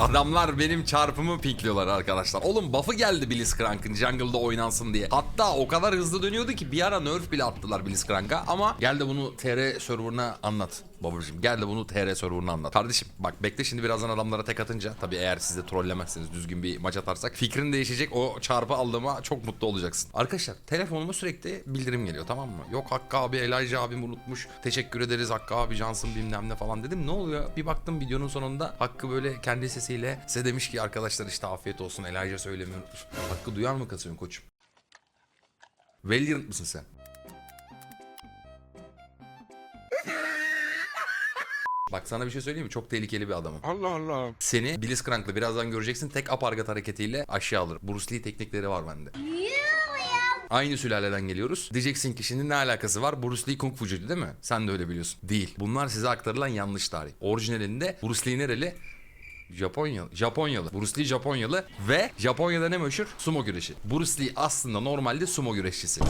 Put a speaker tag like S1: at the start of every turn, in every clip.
S1: Adamlar benim çarpımı pinkliyorlar arkadaşlar. Oğlum buff'ı geldi Blitzcrank'ın jungle'da oynansın diye. Hatta o kadar hızlı dönüyordu ki bir ara nerf bile attılar Blitzcrank'a. Ama gel de bunu TR server'ına anlat. Babacım gel de bunu TR server'ına anlat. Kardeşim bak bekle şimdi birazdan adamlara tek atınca. Tabi eğer siz de trollemezseniz düzgün bir maç atarsak. Fikrin değişecek o çarpı aldığıma çok mutlu olacaksın. Arkadaşlar telefonuma sürekli bildirim geliyor tamam mı? Yok Hakkı abi Elijah abim unutmuş. Teşekkür ederiz Hakkı abi cansın bilmem ne falan dedim. Ne oluyor? Bir baktım videonun sonunda Hakkı böyle kendi sesiyle size demiş ki arkadaşlar işte afiyet olsun Elijah söylemeyi unutmuş. Hakkı duyar mı kasıyorsun koçum? Valiant mısın sen? Bak sana bir şey söyleyeyim mi? Çok tehlikeli bir adamım.
S2: Allah Allah.
S1: Seni Blitzcrank'la birazdan göreceksin tek apargat hareketiyle aşağı alır. Bruce Lee teknikleri var bende. Aynı sülaleden geliyoruz. Diyeceksin ki şimdi ne alakası var? Bruce Lee kung fucuydu değil mi? Sen de öyle biliyorsun. Değil. Bunlar size aktarılan yanlış tarih. Orijinalinde Bruce Lee nereli? Japonyalı. Japonyalı. Bruce Lee Japonyalı ve Japonya'da ne meşhur? Sumo güreşi. Bruce Lee aslında normalde sumo güreşçisi.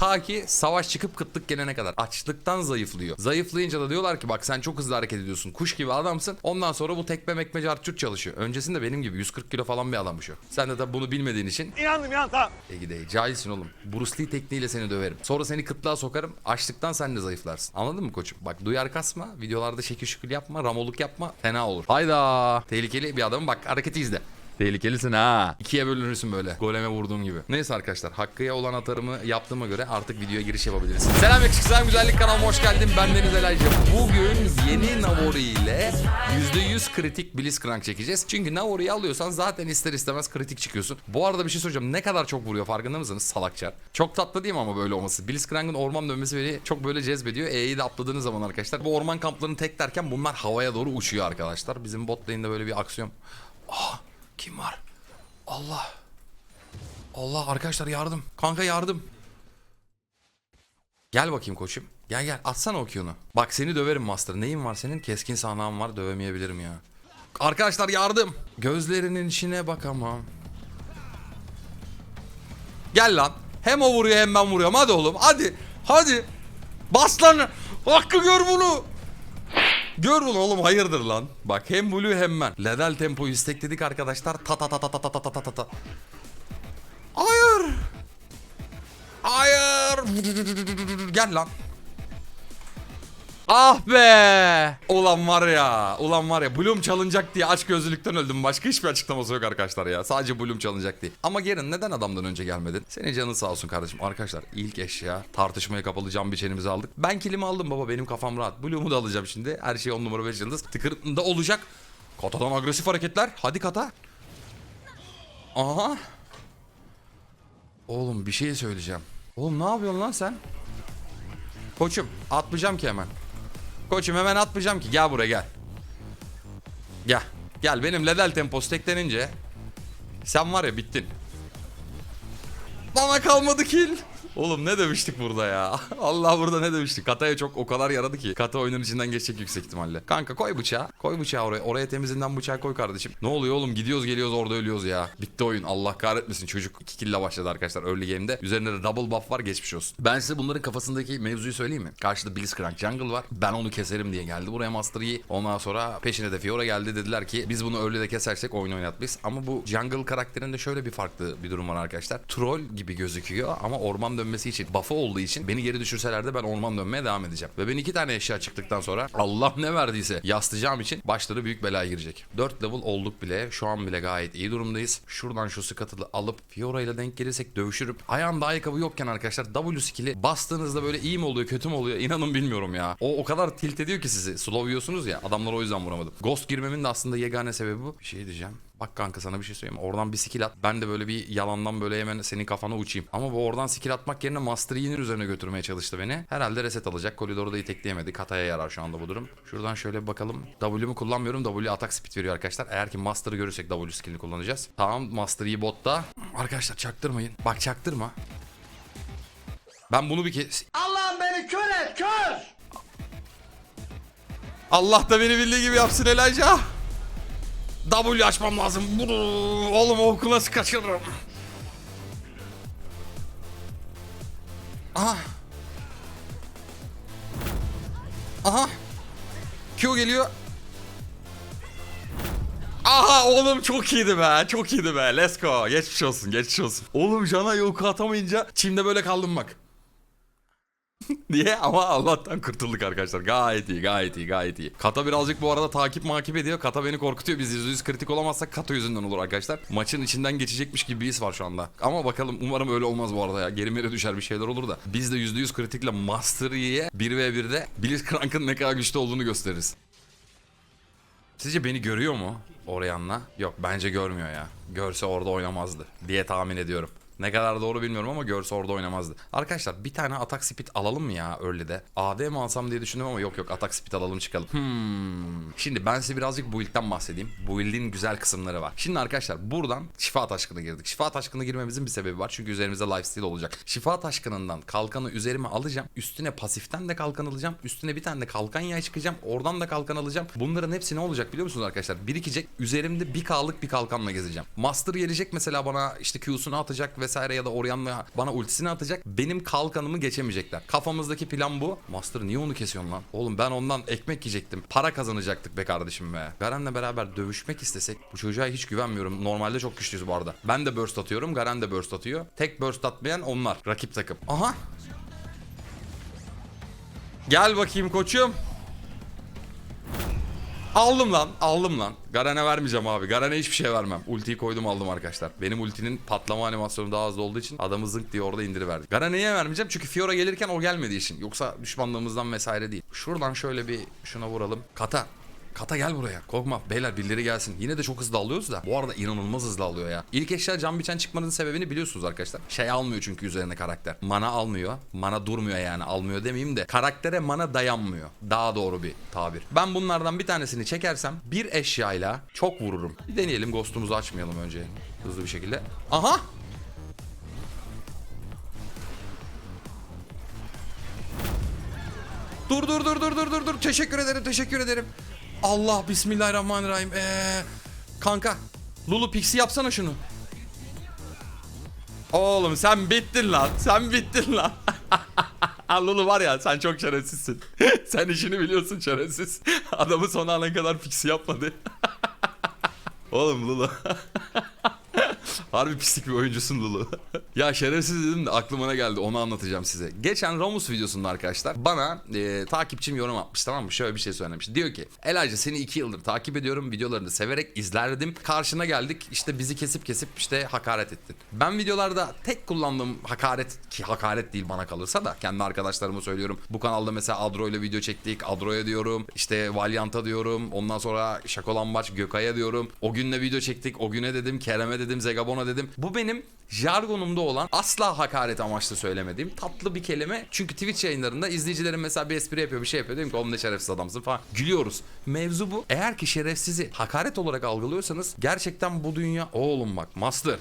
S1: Ta ki savaş çıkıp kıtlık gelene kadar. Açlıktan zayıflıyor. Zayıflayınca da diyorlar ki bak sen çok hızlı hareket ediyorsun. Kuş gibi adamsın. Ondan sonra bu tekme mekme cartçut çalışıyor. Öncesinde benim gibi 140 kilo falan bir adammış o. Sen de tabi bunu bilmediğin için
S2: İnandım inan tamam.
S1: e gidey. Cahilsin oğlum. Bruce Lee tekniğiyle seni döverim. Sonra seni kıtlığa sokarım. Açlıktan sen de zayıflarsın. Anladın mı koçum? Bak duyar kasma. Videolarda şekil şükür yapma. Ramoluk yapma. Fena olur. Hayda. Tehlikeli bir adam. Bak hareketi izle. Tehlikelisin ha. İkiye bölünürsün böyle. Goleme vurduğum gibi. Neyse arkadaşlar. Hakkı'ya olan atarımı yaptığıma göre artık videoya giriş yapabiliriz. Selam yakışıklı güzellik kanalıma hoş geldin. Ben Deniz Elaycı. Bugün yeni Navori ile %100 kritik Blitzcrank çekeceğiz. Çünkü Navori'yi alıyorsan zaten ister istemez kritik çıkıyorsun. Bu arada bir şey soracağım. Ne kadar çok vuruyor farkında mısınız salakçar? Çok tatlı değil mi ama böyle olması? Blitzcrank'ın orman dönmesi beni çok böyle cezbediyor. E'yi de atladığınız zaman arkadaşlar. Bu orman kamplarını tek derken bunlar havaya doğru uçuyor arkadaşlar. Bizim bot lane'de böyle bir aksiyon. Ah kim var? Allah. Allah arkadaşlar yardım. Kanka yardım. Gel bakayım koçum. Gel gel atsana o. Bak seni döverim master. Neyin var senin? Keskin sahnağın var dövemeyebilirim ya. Arkadaşlar yardım. Gözlerinin içine bakamam. Gel lan. Hem o vuruyor hem ben vuruyorum. Hadi oğlum hadi. Hadi. Bas lan. Hakkı gör bunu. Gör bunu oğlum hayırdır lan. Bak hem Blue hem ben. Ledel tempoyu istekledik arkadaşlar. Ta ta ta ta ta ta ta ta ta ta. Hayır. Hayır. Gel lan. Ah be! Ulan var ya, ulan var ya Bloom çalınacak diye aç gözlülükten öldüm. Başka hiçbir açıklaması yok arkadaşlar ya. Sadece Bloom çalınacak diye. Ama Garen neden adamdan önce gelmedin? Senin canın sağ olsun kardeşim. Arkadaşlar ilk eşya tartışmaya kapalı cam biçenimizi aldık. Ben kilimi aldım baba benim kafam rahat. Bloom'u da alacağım şimdi. Her şey 10 numara 5 yıldız. Tıkırında olacak. Kata'dan agresif hareketler. Hadi Kata. Aha. Oğlum bir şey söyleyeceğim. Oğlum ne yapıyorsun lan sen? Koçum atmayacağım ki hemen. Koçum hemen atmayacağım ki. Gel buraya gel. Gel. Gel benim ledel temposu teklenince sen var ya bittin. Bana kalmadı kill. Oğlum ne demiştik burada ya? Allah burada ne demiştik? Kata'ya çok o kadar yaradı ki. Kata oyunun içinden geçecek yüksek ihtimalle. Kanka koy bıçağı. Koy bıçağı oraya. Oraya temizinden bıçağı koy kardeşim. Ne oluyor oğlum? Gidiyoruz geliyoruz orada ölüyoruz ya. Bitti oyun. Allah kahretmesin. Çocuk 2 kill başladı arkadaşlar early game'de. Üzerinde de double buff var geçmiş olsun. Ben size bunların kafasındaki mevzuyu söyleyeyim mi? Karşıda Blitzcrank Jungle var. Ben onu keserim diye geldi. Buraya Master. Ondan sonra peşine de Fiora geldi. Dediler ki biz bunu early'de kesersek oyun oynatmayız. Ama bu Jungle karakterinde şöyle bir farklı bir durum var arkadaşlar. Troll gibi gözüküyor ama orman dönmesi için buff'ı olduğu için beni geri düşürseler de ben orman dönmeye devam edeceğim. Ve ben iki tane eşya çıktıktan sonra Allah ne verdiyse yaslayacağım için başları büyük belaya girecek. 4 level olduk bile. Şu an bile gayet iyi durumdayız. Şuradan şu skatılı alıp Fiora ile denk gelirsek dövüşürüm. Ayağımda ayakkabı yokken arkadaşlar W skill'i bastığınızda böyle iyi mi oluyor kötü mü oluyor inanın bilmiyorum ya. O o kadar tilt ediyor ki sizi. Slow yiyorsunuz ya adamlar o yüzden vuramadım. Ghost girmemin de aslında yegane sebebi bu. Bir şey diyeceğim. Bak kanka sana bir şey söyleyeyim. Oradan bir skill at. Ben de böyle bir yalandan böyle hemen senin kafana uçayım. Ama bu oradan skill atmak yerine Master Yi'nin üzerine götürmeye çalıştı beni. Herhalde reset alacak. Koridoru da itekleyemedi. Kataya yarar şu anda bu durum. Şuradan şöyle bir bakalım. W'mu kullanmıyorum. W atak speed veriyor arkadaşlar. Eğer ki Master'ı görürsek W skillini kullanacağız. Tamam Master Yi botta. Arkadaşlar çaktırmayın. Bak çaktırma. Ben bunu bir kez...
S2: Allah'ım beni kör et kör.
S1: Allah da beni bildiği gibi yapsın Elijah. W açmam lazım. Oğlum o oku nasıl kaçırırım? Aha. Aha. Q geliyor. Aha oğlum çok iyiydi be. Çok iyiydi be. Let's go. Geçmiş olsun. Geçmiş olsun. Oğlum Jana yoku atamayınca çimde böyle kaldım bak. diye ama Allah'tan kurtulduk arkadaşlar. Gayet iyi, gayet iyi, gayet iyi. Kata birazcık bu arada takip makip ediyor. Kata beni korkutuyor. Biz %100 kritik olamazsak Kata yüzünden olur arkadaşlar. Maçın içinden geçecekmiş gibi bir his var şu anda. Ama bakalım umarım öyle olmaz bu arada ya. Geri meri düşer bir şeyler olur da. Biz de %100 kritikle Master Yi'ye 1v1'de Blitzcrank'ın ne kadar güçlü olduğunu gösteririz. Sizce beni görüyor mu Orion'la? Yok bence görmüyor ya. Görse orada oynamazdı diye tahmin ediyorum. Ne kadar doğru bilmiyorum ama görse orada oynamazdı. Arkadaşlar bir tane atak speed alalım mı ya early'de? AD mi alsam diye düşündüm ama yok yok atak speed alalım çıkalım. Hmm. Şimdi ben size birazcık build'den bahsedeyim. Build'in güzel kısımları var. Şimdi arkadaşlar buradan şifa taşkını girdik. Şifa taşkını girmemizin bir sebebi var. Çünkü üzerimizde lifesteal olacak. Şifa taşkınından kalkanı üzerime alacağım. Üstüne pasiften de kalkan alacağım. Üstüne bir tane de kalkan yay çıkacağım. Oradan da kalkan alacağım. Bunların hepsi ne olacak biliyor musunuz arkadaşlar? Birikecek. Üzerimde bir K'lık bir kalkanla gezeceğim. Master gelecek mesela bana işte Q'sunu atacak vesaire ya da Orion'la bana ultisini atacak. Benim kalkanımı geçemeyecekler. Kafamızdaki plan bu. Master niye onu kesiyorsun lan? Oğlum ben ondan ekmek yiyecektim. Para kazanacaktık be kardeşim be. Garen'le beraber dövüşmek istesek bu çocuğa hiç güvenmiyorum. Normalde çok güçlüyüz bu arada. Ben de burst atıyorum. Garen de burst atıyor. Tek burst atmayan onlar. Rakip takım. Aha. Gel bakayım koçum. Aldım lan, aldım lan. Garen'e vermeyeceğim abi. Garen'e hiçbir şey vermem. Ultiyi koydum aldım arkadaşlar. Benim ultinin patlama animasyonu daha hızlı olduğu için adamı zınk diye orada indiriverdik. Garen'e niye vermeyeceğim? Çünkü Fiora gelirken o gelmediği için. Yoksa düşmanlığımızdan vesaire değil. Şuradan şöyle bir şuna vuralım. Kata. Kata gel buraya. Korkma. Beyler birileri gelsin. Yine de çok hızlı alıyoruz da. Bu arada inanılmaz hızlı alıyor ya. İlk eşya can biçen çıkmanın sebebini biliyorsunuz arkadaşlar. Şey almıyor çünkü üzerine karakter. Mana almıyor. Mana durmuyor yani. Almıyor demeyeyim de. Karaktere mana dayanmıyor. Daha doğru bir tabir. Ben bunlardan bir tanesini çekersem bir eşyayla çok vururum. Bir deneyelim. Ghost'umuzu açmayalım önce. Hızlı bir şekilde. Aha! Dur dur dur dur dur dur dur. Teşekkür ederim teşekkür ederim. Allah bismillahirrahmanirrahim. Ee, kanka Lulu Pixie yapsana şunu. Oğlum sen bittin lan. Sen bittin lan. Lulu var ya sen çok şerefsizsin. sen işini biliyorsun şerefsiz. Adamı son ana kadar pixie yapmadı. Oğlum Lulu. Harbi pislik bir oyuncusun Lulu. ya şerefsiz dedim de aklıma ne geldi onu anlatacağım size. Geçen Ramus videosunda arkadaşlar bana e, takipçim yorum atmış tamam mı? Şöyle bir şey söylemiş. Diyor ki Elayca seni iki yıldır takip ediyorum. Videolarını severek izlerdim. Karşına geldik işte bizi kesip kesip işte hakaret ettin. Ben videolarda tek kullandığım hakaret ki hakaret değil bana kalırsa da kendi arkadaşlarıma söylüyorum. Bu kanalda mesela Adro ile video çektik. Adro'ya diyorum. işte Valiant'a diyorum. Ondan sonra Şakolambaç Gökay'a diyorum. O günle video çektik. O güne dedim. Kerem'e dedim. Zegabon'a dedim. Bu benim jargonumda olan asla hakaret amaçlı söylemediğim tatlı bir kelime. Çünkü Twitch yayınlarında izleyicilerin mesela bir espri yapıyor bir şey yapıyor. Diyorum ki oğlum ne şerefsiz adamsın falan. Gülüyoruz. Mevzu bu. Eğer ki şerefsizi hakaret olarak algılıyorsanız gerçekten bu dünya oğlum bak master.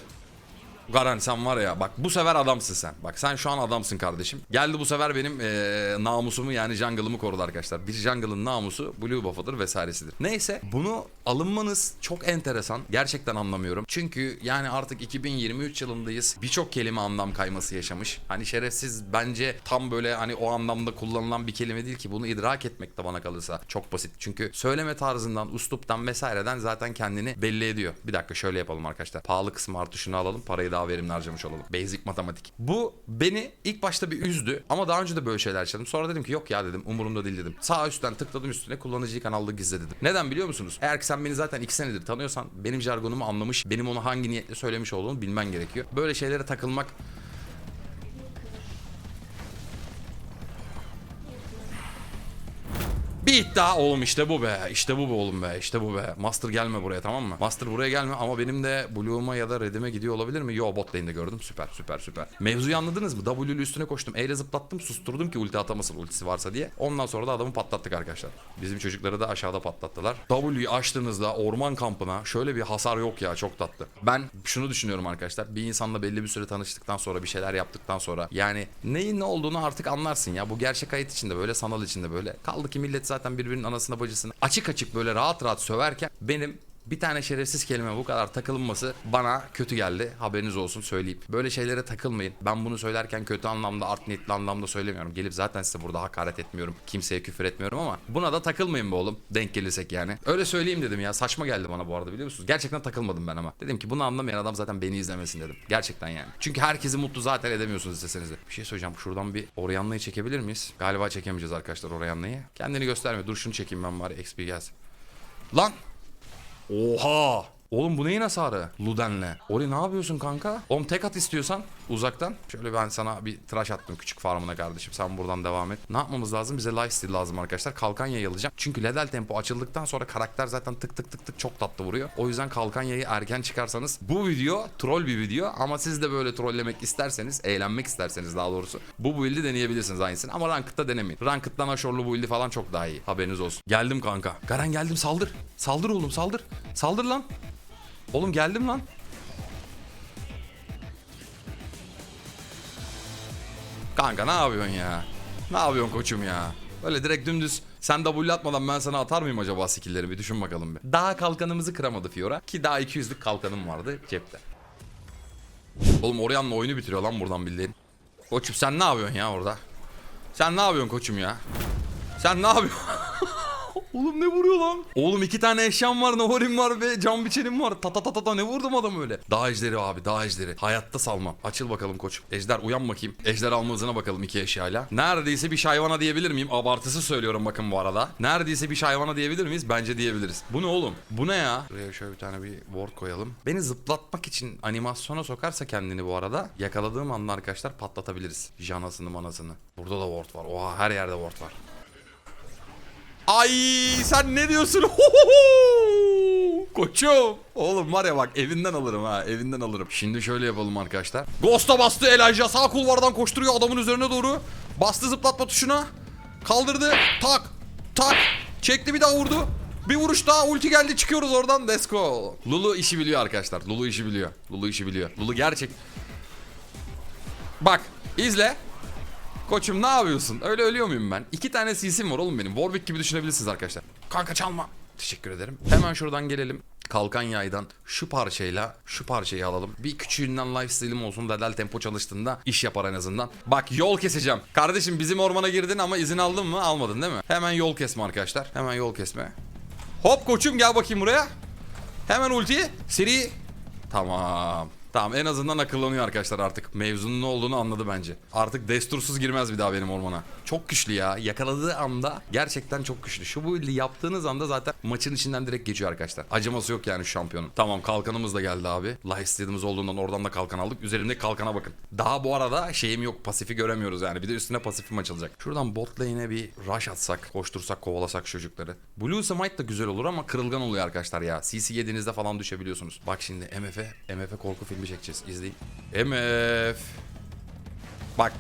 S1: Garan sen var ya bak bu sefer adamsın sen. Bak sen şu an adamsın kardeşim. Geldi bu sefer benim eee, namusumu yani jungle'ımı korudu arkadaşlar. Bir jungle'ın namusu blue buff'ıdır vesairesidir. Neyse bunu alınmanız çok enteresan. Gerçekten anlamıyorum. Çünkü yani artık 2023 yılındayız. Birçok kelime anlam kayması yaşamış. Hani şerefsiz bence tam böyle hani o anlamda kullanılan bir kelime değil ki. Bunu idrak etmek de bana kalırsa çok basit. Çünkü söyleme tarzından, usluptan vesaireden zaten kendini belli ediyor. Bir dakika şöyle yapalım arkadaşlar. Pahalı kısmı artı şunu alalım. Parayı daha verimli harcamış olalım. Basic matematik. Bu beni ilk başta bir üzdü. Ama daha önce de böyle şeyler yaşadım. Sonra dedim ki yok ya dedim. Umurumda değil dedim. Sağ üstten tıkladım üstüne kullanıcıyı kanalda gizle dedim. Neden biliyor musunuz? Eğer ki sen beni zaten iki senedir tanıyorsan benim jargonumu anlamış, benim onu hangi niyetle söylemiş olduğunu bilmen gerekiyor. Böyle şeylere takılmak Bir iddia oğlum işte bu be. İşte bu be oğlum be. İşte bu be. Master gelme buraya tamam mı? Master buraya gelme ama benim de Blue'uma ya da Red'ime gidiyor olabilir mi? Yo bot lane'de gördüm. Süper süper süper. Mevzuyu anladınız mı? W'lü üstüne koştum. E ile zıplattım. Susturdum ki ulti atamasın ultisi varsa diye. Ondan sonra da adamı patlattık arkadaşlar. Bizim çocukları da aşağıda patlattılar. W'yu açtığınızda orman kampına şöyle bir hasar yok ya. Çok tatlı. Ben şunu düşünüyorum arkadaşlar. Bir insanla belli bir süre tanıştıktan sonra bir şeyler yaptıktan sonra yani neyin ne olduğunu artık anlarsın ya. Bu gerçek hayat içinde böyle sanal içinde böyle. Kaldı ki millet zaten birbirinin anasına bacısını açık açık böyle rahat rahat söverken benim Bir tane şerefsiz kelime bu kadar takılınması bana kötü geldi. Haberiniz olsun söyleyeyim. Böyle şeylere takılmayın. Ben bunu söylerken kötü anlamda, art niyetli anlamda söylemiyorum. Gelip zaten size burada hakaret etmiyorum. Kimseye küfür etmiyorum ama buna da takılmayın be oğlum. Denk gelirsek yani. Öyle söyleyeyim dedim ya. Saçma geldi bana bu arada biliyor musunuz? Gerçekten takılmadım ben ama. Dedim ki bunu anlamayan adam zaten beni izlemesin dedim. Gerçekten yani. Çünkü herkesi mutlu zaten edemiyorsunuz isteseniz de. Bir şey söyleyeceğim. Şuradan bir Oryanla'yı çekebilir miyiz? Galiba çekemeyeceğiz arkadaşlar Oryanla'yı. Kendini göstermiyor. Dur şunu çekeyim ben bari XP gelsin. Lan! Oha! Oğlum bu neyin hasarı? Luden'le. Ori ne yapıyorsun kanka? Oğlum tek at istiyorsan uzaktan. Şöyle ben sana bir tıraş attım küçük farmına kardeşim. Sen buradan devam et. Ne yapmamız lazım? Bize lifesteal lazım arkadaşlar. Kalkan yayı alacağım. Çünkü ledel tempo açıldıktan sonra karakter zaten tık tık tık tık çok tatlı vuruyor. O yüzden kalkan yayı erken çıkarsanız bu video troll bir video ama siz de böyle trollemek isterseniz, eğlenmek isterseniz daha doğrusu bu build'i deneyebilirsiniz aynısını. Ama Ranked'da denemeyin. Ranked'dan aşorlu build'i falan çok daha iyi. Haberiniz olsun. Geldim kanka. Garen geldim saldır. Saldır oğlum saldır. Saldır lan. Oğlum geldim lan. Kanka ne yapıyorsun ya? Ne yapıyorsun koçum ya? Böyle direkt dümdüz sen W atmadan ben sana atar mıyım acaba skill'leri bir düşün bakalım bir. Daha kalkanımızı kıramadı Fiora ki daha 200'lük kalkanım vardı cepte. Oğlum Orion'la oyunu bitiriyor lan buradan bildiğin. Koçum sen ne yapıyorsun ya orada? Sen ne yapıyorsun koçum ya? Sen ne yapıyorsun? Oğlum ne vuruyor lan? Oğlum iki tane eşyam var, Nahorim var ve can biçenim var. Ta ta ta ta ta ne vurdum adam öyle. Dağ ejderi abi, dağ ejderi. Hayatta salmam. Açıl bakalım koçum. Ejder uyan bakayım. Ejder alma hızına bakalım iki eşyayla. Neredeyse bir şayvana diyebilir miyim? Abartısı söylüyorum bakın bu arada. Neredeyse bir şayvana diyebilir miyiz? Bence diyebiliriz. Bu ne oğlum? Bu ne ya? Buraya şöyle bir tane bir ward koyalım. Beni zıplatmak için animasyona sokarsa kendini bu arada yakaladığım anda arkadaşlar patlatabiliriz. Janasını manasını. Burada da ward var. Oha her yerde ward var. Ay sen ne diyorsun? Koçum. Oğlum var ya bak evinden alırım ha evinden alırım. Şimdi şöyle yapalım arkadaşlar. Ghost'a bastı Elijah sağ kulvardan koşturuyor adamın üzerine doğru. Bastı zıplatma tuşuna. Kaldırdı. Tak. Tak. Çekti bir daha vurdu. Bir vuruş daha ulti geldi çıkıyoruz oradan. Let's go. Lulu işi biliyor arkadaşlar. Lulu işi biliyor. Lulu işi biliyor. Lulu gerçek. Bak izle. Koçum ne yapıyorsun? Öyle ölüyor muyum ben? İki tane CC'm var oğlum benim. Warwick gibi düşünebilirsiniz arkadaşlar. Kanka çalma. Teşekkür ederim. Hemen şuradan gelelim. Kalkan yaydan şu parçayla şu parçayı alalım. Bir küçüğünden lifestyle'im olsun. Dedel tempo çalıştığında iş yapar en azından. Bak yol keseceğim. Kardeşim bizim ormana girdin ama izin aldın mı? Almadın değil mi? Hemen yol kesme arkadaşlar. Hemen yol kesme. Hop koçum gel bakayım buraya. Hemen ulti. Seri. Tamam. Tamam en azından akıllanıyor arkadaşlar artık. Mevzunun ne olduğunu anladı bence. Artık destursuz girmez bir daha benim ormana. Çok güçlü ya. Yakaladığı anda gerçekten çok güçlü. Şu build'i yaptığınız anda zaten maçın içinden direkt geçiyor arkadaşlar. Acıması yok yani şu şampiyonun. Tamam kalkanımız da geldi abi. Lifesteal'ımız olduğundan oradan da kalkan aldık. Üzerimde kalkana bakın. Daha bu arada şeyim yok. Pasifi göremiyoruz yani. Bir de üstüne pasifim açılacak. Şuradan bot lane'e bir rush atsak. Koştursak kovalasak çocukları. Blue Smite da güzel olur ama kırılgan oluyor arkadaşlar ya. CC yediğinizde falan düşebiliyorsunuz. Bak şimdi MF'e MF'e korku filmi çekeceğiz. İzleyin. MF. Bak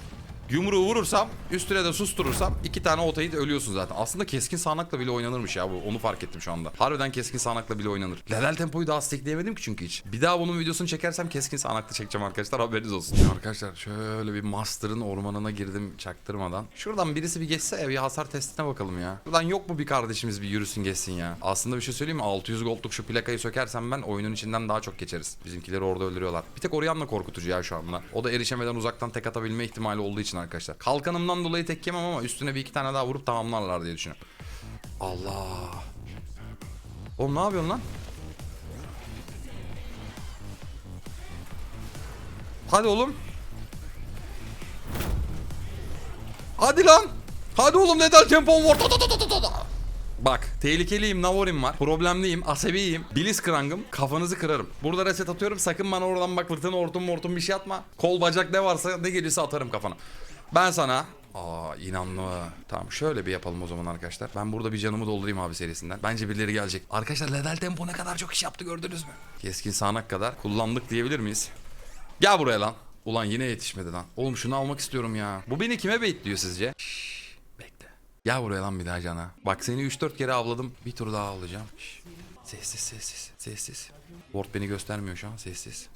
S1: Yumruğu vurursam üstüne de susturursam iki tane otayı da ölüyorsun zaten. Aslında keskin sağanakla bile oynanırmış ya bu. Onu fark ettim şu anda. Harbiden keskin sağanakla bile oynanır. Level tempoyu daha stekleyemedim ki çünkü hiç. Bir daha bunun videosunu çekersem keskin sağanakla çekeceğim arkadaşlar haberiniz olsun. Arkadaşlar şöyle bir Master'ın ormanına girdim çaktırmadan. Şuradan birisi bir geçse bir hasar testine bakalım ya. Buradan yok mu bir kardeşimiz bir yürüsün geçsin ya. Aslında bir şey söyleyeyim mi? 600 goldluk şu plakayı sökersem ben oyunun içinden daha çok geçeriz. Bizimkileri orada öldürüyorlar. Bir tek Orion'la korkutucu ya şu anda. O da erişemeden uzaktan tek atabilme ihtimali olduğu için arkadaşlar. Kalkanımdan dolayı tek yemem ama üstüne bir iki tane daha vurup tamamlarlar diye düşünüyorum. Allah. Oğlum ne yapıyorsun lan? Hadi oğlum. Hadi lan. Hadi oğlum neden tempom var? Bak tehlikeliyim Navorim var Problemliyim asabiyim Blitzcrank'ım kafanızı kırarım Burada reset atıyorum sakın bana oradan bak fırtına hortum hortum bir şey atma Kol bacak ne varsa ne gelirse atarım kafana Ben sana Aa inanlı Tamam şöyle bir yapalım o zaman arkadaşlar. Ben burada bir canımı doldurayım abi serisinden. Bence birileri gelecek. Arkadaşlar ledel tempo ne kadar çok iş yaptı gördünüz mü? Keskin sağanak kadar kullandık diyebilir miyiz? Gel buraya lan. Ulan yine yetişmedi lan. Oğlum şunu almak istiyorum ya. Bu beni kime baitliyor sizce? Şşş, Bekle. Gel buraya lan bir daha cana. Bak seni 3-4 kere avladım. Bir tur daha avlayacağım. Şş. Sessiz sessiz. Sessiz. Ward beni göstermiyor şu an. Sessiz.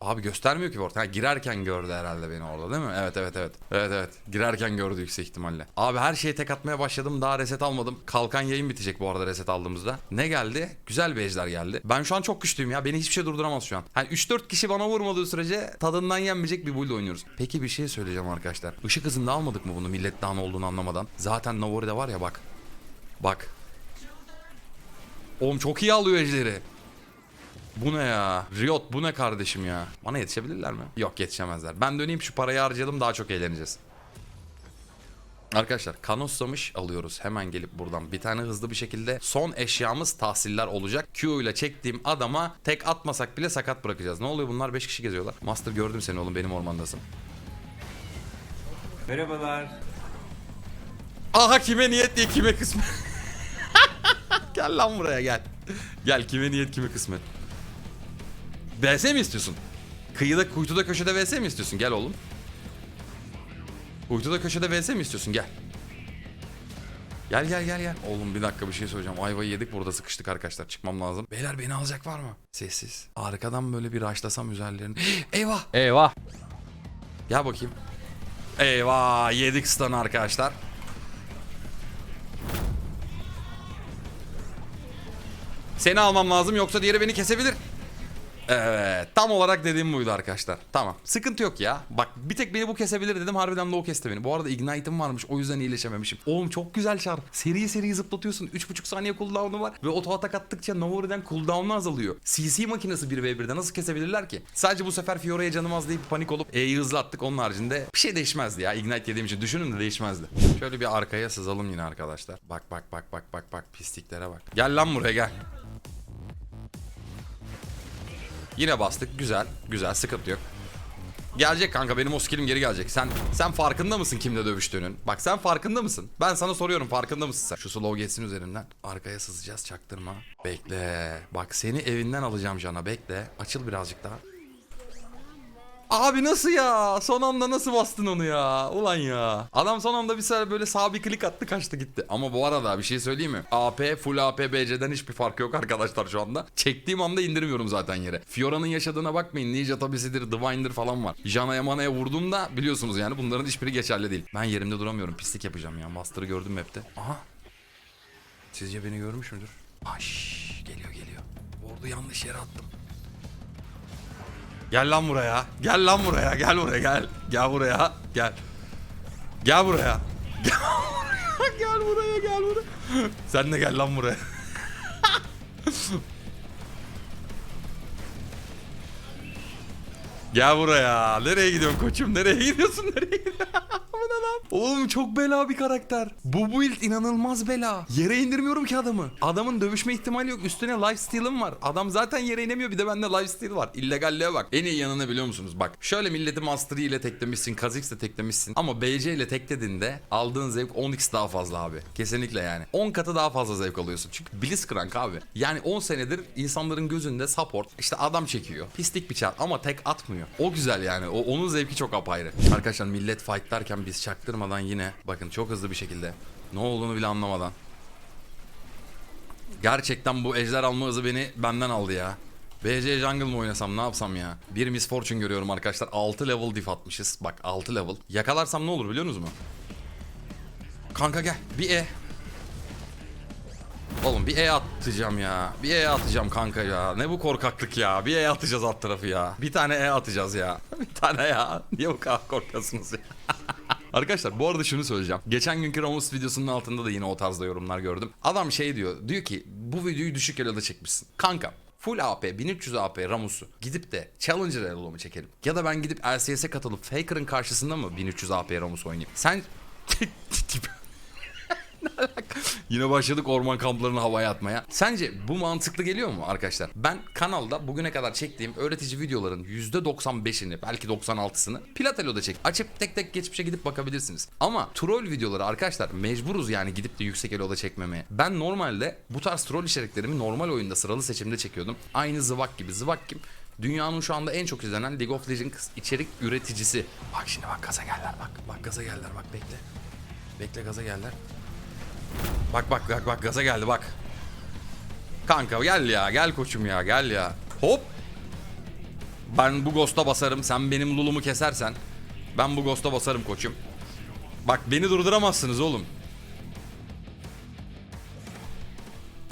S1: Abi göstermiyor ki orta. Ha, girerken gördü herhalde beni orada değil mi? Evet evet evet. Evet evet. Girerken gördü yüksek ihtimalle. Abi her şeye tek atmaya başladım. Daha reset almadım. Kalkan yayın bitecek bu arada reset aldığımızda. Ne geldi? Güzel bir ejder geldi. Ben şu an çok güçlüyüm ya. Beni hiçbir şey durduramaz şu an. Hani 3-4 kişi bana vurmadığı sürece tadından yenmeyecek bir build oynuyoruz. Peki bir şey söyleyeceğim arkadaşlar. Işık hızında almadık mı bunu millet daha olduğunu anlamadan? Zaten Navori'de var ya bak. Bak. Oğlum çok iyi alıyor ejderi. Bu ne ya? Riot bu ne kardeşim ya? Bana yetişebilirler mi? Yok yetişemezler. Ben döneyim şu parayı harcayalım daha çok eğleneceğiz. Arkadaşlar kanoslamış alıyoruz. Hemen gelip buradan bir tane hızlı bir şekilde son eşyamız tahsiller olacak. Q ile çektiğim adama tek atmasak bile sakat bırakacağız. Ne oluyor bunlar 5 kişi geziyorlar. Master gördüm seni oğlum benim ormandasın.
S3: Merhabalar.
S1: Aha kime niyet diye kime kısmet. gel lan buraya gel. Gel kime niyet kime kısmet. VS mi istiyorsun? Kıyıda kuytuda köşede VS mi istiyorsun? Gel oğlum. Kuytuda köşede VS mi istiyorsun? Gel. Gel gel gel gel. Oğlum bir dakika bir şey söyleyeceğim. Ayvayı yedik burada sıkıştık arkadaşlar. Çıkmam lazım. Beyler beni alacak var mı? Sessiz. Arkadan böyle bir raşlasam üzerlerini. Eyvah.
S4: Eyvah.
S1: Gel bakayım. Eyvah yedik stun arkadaşlar. Seni almam lazım yoksa diğeri beni kesebilir. Evet tam olarak dediğim buydu arkadaşlar. Tamam sıkıntı yok ya. Bak bir tek beni bu kesebilir dedim harbiden de o kesti beni. Bu arada Ignite'ım varmış o yüzden iyileşememişim. Oğlum çok güzel çar. Seri seri zıplatıyorsun. 3.5 saniye cooldown'u var. Ve oto atak attıkça Navori'den cooldown'u azalıyor. CC makinesi 1v1'de nasıl kesebilirler ki? Sadece bu sefer Fiora'ya canım az deyip panik olup E'yi hızlı attık. Onun haricinde bir şey değişmezdi ya. Ignite yediğim için düşünün de değişmezdi. Şöyle bir arkaya sızalım yine arkadaşlar. Bak bak bak bak bak bak pisliklere bak. Gel lan buraya gel. Yine bastık. Güzel. Güzel. Sıkıntı yok. Gelecek kanka benim o skillim geri gelecek. Sen sen farkında mısın kimle dövüştüğünün? Bak sen farkında mısın? Ben sana soruyorum farkında mısın sen? Şu slow geçsin üzerinden. Arkaya sızacağız çaktırma. Bekle. Bak seni evinden alacağım Jana bekle. Açıl birazcık daha. Abi nasıl ya? Son anda nasıl bastın onu ya? Ulan ya. Adam son anda bir sefer böyle sağ bir klik attı kaçtı gitti. Ama bu arada bir şey söyleyeyim mi? AP, full AP, BC'den hiçbir fark yok arkadaşlar şu anda. Çektiğim anda indirmiyorum zaten yere. Fiora'nın yaşadığına bakmayın. Ninja tabisidir, Divine'dir falan var. Jana'ya manaya vurduğumda biliyorsunuz yani bunların hiçbiri geçerli değil. Ben yerimde duramıyorum. Pislik yapacağım ya. Master'ı gördüm map'te. Aha. Sizce beni görmüş müdür? Aş, geliyor geliyor. Ordu yanlış yere attım. Gel lan buraya. Gel lan buraya. Gel buraya gel. Gel buraya. Gel. Gel buraya. Gel buraya. Gel buraya gel buraya. Sen de gel lan buraya. Gel buraya. Nereye gidiyorsun koçum? Nereye gidiyorsun? Nereye gidiyorsun? Ne lan? Oğlum çok bela bir karakter. Bu build inanılmaz bela. Yere indirmiyorum ki adamı. Adamın dövüşme ihtimali yok. Üstüne lifesteal'ım var. Adam zaten yere inemiyor. Bir de bende lifesteal var. İllegalliğe bak. En iyi yanını biliyor musunuz? Bak şöyle milleti Mastery ile teklemişsin. Kha'Zix ile teklemişsin. Ama BC ile teklediğinde aldığın zevk 10x daha fazla abi. Kesinlikle yani. 10 katı daha fazla zevk alıyorsun. Çünkü Blitzcrank abi. Yani 10 senedir insanların gözünde support. işte adam çekiyor. Pislik bir çar ama tek atmıyor. O güzel yani. O, onun zevki çok apayrı. Arkadaşlar millet fightlarken biz çaktırmadan yine bakın çok hızlı bir şekilde ne olduğunu bile anlamadan Gerçekten bu ejder alma hızı beni benden aldı ya. BC Jungle mı oynasam ne yapsam ya? Bir Miss Fortune görüyorum arkadaşlar. 6 level diff atmışız. Bak 6 level. Yakalarsam ne olur biliyor musunuz mu? Kanka gel. Bir E. Oğlum bir E atacağım ya. Bir E atacağım kanka ya. Ne bu korkaklık ya. Bir E atacağız alt tarafı ya. Bir tane E atacağız ya. Bir tane ya. Niye bu kadar korkuyorsunuz ya? Arkadaşlar bu arada şunu söyleyeceğim. Geçen günkü Ramos videosunun altında da yine o tarzda yorumlar gördüm. Adam şey diyor. Diyor ki bu videoyu düşük eloda çekmişsin. Kanka Full AP 1300 AP Ramus'u gidip de Challenger Elo'da mı çekelim? Ya da ben gidip LCS'e katılıp Faker'ın karşısında mı 1300 AP Ramus oynayayım? Sen... Yine başladık orman kamplarını havaya atmaya. Sence bu mantıklı geliyor mu arkadaşlar? Ben kanalda bugüne kadar çektiğim öğretici videoların %95'ini belki 96'sını Platelo'da çek. Açıp tek tek geçmişe gidip bakabilirsiniz. Ama troll videoları arkadaşlar mecburuz yani gidip de yüksek eloda çekmemeye. Ben normalde bu tarz troll içeriklerimi normal oyunda sıralı seçimde çekiyordum. Aynı Zıvak gibi. Zıvak kim? Dünyanın şu anda en çok izlenen League of Legends içerik üreticisi. Bak şimdi bak gaza geldiler bak. Bak gaza geldiler bak bekle. Bekle gaza geldiler. Bak bak bak bak gaza geldi bak. Kanka gel ya gel koçum ya gel ya. Hop. Ben bu Ghost'a basarım. Sen benim Lulu'mu kesersen ben bu Ghost'a basarım koçum. Bak beni durduramazsınız oğlum.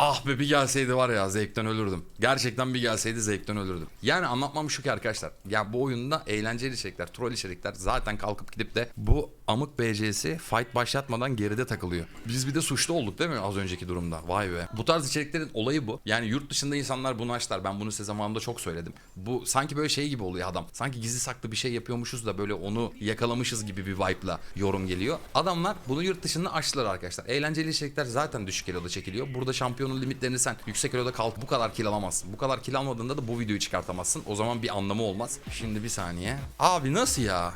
S1: Ah be bir gelseydi var ya zevkten ölürdüm. Gerçekten bir gelseydi zevkten ölürdüm. Yani anlatmam şu ki arkadaşlar. Ya bu oyunda eğlenceli içerikler, troll içerikler zaten kalkıp gidip de bu amık BC'si fight başlatmadan geride takılıyor. Biz bir de suçlu olduk değil mi az önceki durumda? Vay be. Bu tarz içeriklerin olayı bu. Yani yurt dışında insanlar bunu açlar. Ben bunu size zamanında çok söyledim. Bu sanki böyle şey gibi oluyor adam. Sanki gizli saklı bir şey yapıyormuşuz da böyle onu yakalamışız gibi bir vibe'la yorum geliyor. Adamlar bunu yurt dışında açtılar arkadaşlar. Eğlenceli içerikler zaten düşük kiloda çekiliyor. Burada şampiyonun limitlerini sen yüksek kiloda kalk bu kadar kil alamazsın. Bu kadar kil almadığında da bu videoyu çıkartamazsın. O zaman bir anlamı olmaz. Şimdi bir saniye. Abi nasıl ya?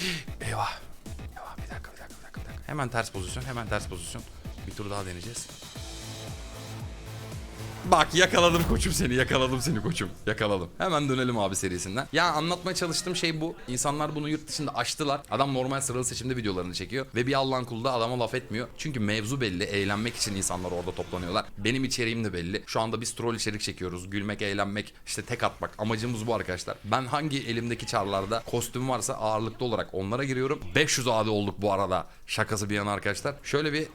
S1: Eyvah. Eyvah bir dakika bir dakika. bir dakika. Hemen ters pozisyon hemen ters pozisyon. Bir tur daha deneyeceğiz. Bak yakaladım koçum seni yakaladım seni koçum yakaladım. Hemen dönelim abi serisinden. Ya anlatmaya çalıştığım şey bu. İnsanlar bunu yurt dışında açtılar. Adam normal sıralı seçimde videolarını çekiyor. Ve bir Allah'ın kulu da adama laf etmiyor. Çünkü mevzu belli. Eğlenmek için insanlar orada toplanıyorlar. Benim içeriğim de belli. Şu anda biz troll içerik çekiyoruz. Gülmek, eğlenmek, işte tek atmak. Amacımız bu arkadaşlar. Ben hangi elimdeki çarlarda kostüm varsa ağırlıklı olarak onlara giriyorum. 500 AD olduk bu arada. Şakası bir yana arkadaşlar. Şöyle bir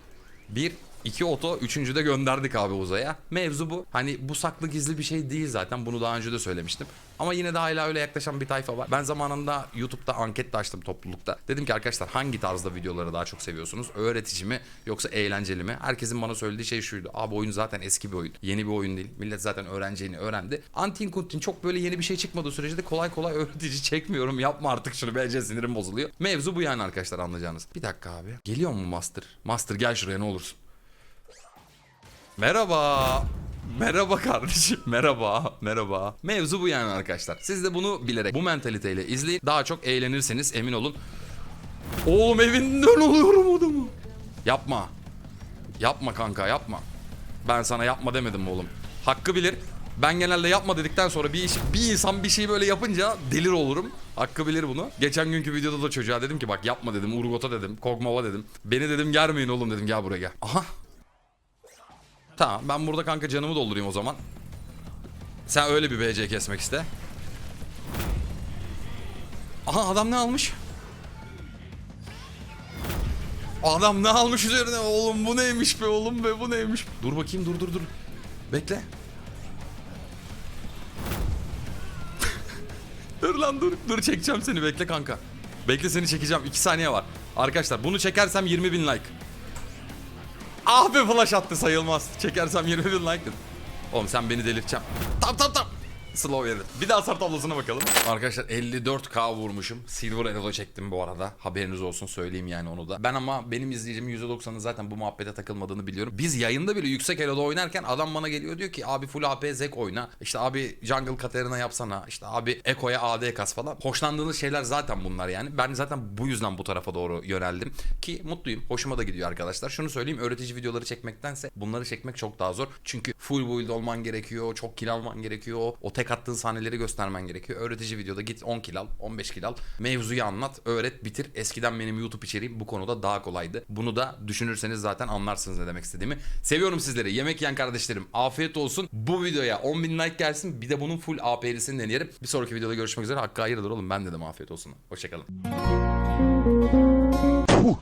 S1: bir iki oto üçüncü de gönderdik abi uzaya. Mevzu bu. Hani bu saklı gizli bir şey değil zaten. Bunu daha önce de söylemiştim. Ama yine de hala öyle yaklaşan bir tayfa var. Ben zamanında YouTube'da anket açtım toplulukta. Dedim ki arkadaşlar hangi tarzda videoları daha çok seviyorsunuz? Öğretici mi yoksa eğlenceli mi? Herkesin bana söylediği şey şuydu. Abi oyun zaten eski bir oyun. Yeni bir oyun değil. Millet zaten öğreneceğini öğrendi. Antin kuntin çok böyle yeni bir şey çıkmadığı sürece de kolay kolay öğretici çekmiyorum. Yapma artık şunu. Bence sinirim bozuluyor. Mevzu bu yani arkadaşlar anlayacağınız. Bir dakika abi. Geliyor mu Master? Master gel şuraya ne olursun. Merhaba. Merhaba kardeşim. Merhaba. Merhaba. Mevzu bu yani arkadaşlar. Siz de bunu bilerek bu mentaliteyle izleyin. Daha çok eğlenirseniz emin olun. Oğlum evinden oluyorum adamı. Yapma. Yapma kanka yapma. Ben sana yapma demedim oğlum? Hakkı bilir. Ben genelde yapma dedikten sonra bir iş, bir insan bir şey böyle yapınca delir olurum. Hakkı bilir bunu. Geçen günkü videoda da çocuğa dedim ki bak yapma dedim. Urgot'a dedim. Kogmova dedim. Beni dedim germeyin oğlum dedim. Gel buraya gel. Aha Tamam ben burada kanka canımı doldurayım o zaman. Sen öyle bir BC kesmek iste. Aha adam ne almış? Adam ne almış üzerine oğlum bu neymiş be oğlum be bu neymiş? Dur bakayım dur dur dur. Bekle. dur lan dur. Dur çekeceğim seni bekle kanka. Bekle seni çekeceğim 2 saniye var. Arkadaşlar bunu çekersem 20 bin like. Ah be flash attı sayılmaz. Çekersem 20 bin like. Oğlum sen beni delirteceksin. Tam tam tam. Slow yedim. Bir daha hasar tablosuna bakalım. Arkadaşlar 54k vurmuşum. Silver Elo çektim bu arada. Haberiniz olsun söyleyeyim yani onu da. Ben ama benim izleyicimin %90'ı zaten bu muhabbete takılmadığını biliyorum. Biz yayında bile yüksek Elo'da oynarken adam bana geliyor diyor ki abi full AP Zek oyna. İşte abi Jungle Katarina yapsana. İşte abi Eko'ya AD kas falan. Hoşlandığınız şeyler zaten bunlar yani. Ben zaten bu yüzden bu tarafa doğru yöneldim. Ki mutluyum. Hoşuma da gidiyor arkadaşlar. Şunu söyleyeyim öğretici videoları çekmektense bunları çekmek çok daha zor. Çünkü full build olman gerekiyor. Çok kill alman gerekiyor. O tek attığın sahneleri göstermen gerekiyor. Öğretici videoda git 10 kill al, 15 kill al. Mevzuyu anlat, öğret, bitir. Eskiden benim YouTube içeriğim bu konuda daha kolaydı. Bunu da düşünürseniz zaten anlarsınız ne demek istediğimi. Seviyorum sizleri. Yemek yiyen kardeşlerim. Afiyet olsun. Bu videoya 10.000 like gelsin. Bir de bunun full AP'lisini deneyelim. Bir sonraki videoda görüşmek üzere. Hakkı hayırdır oğlum. Ben dedim afiyet olsun. Hoşçakalın.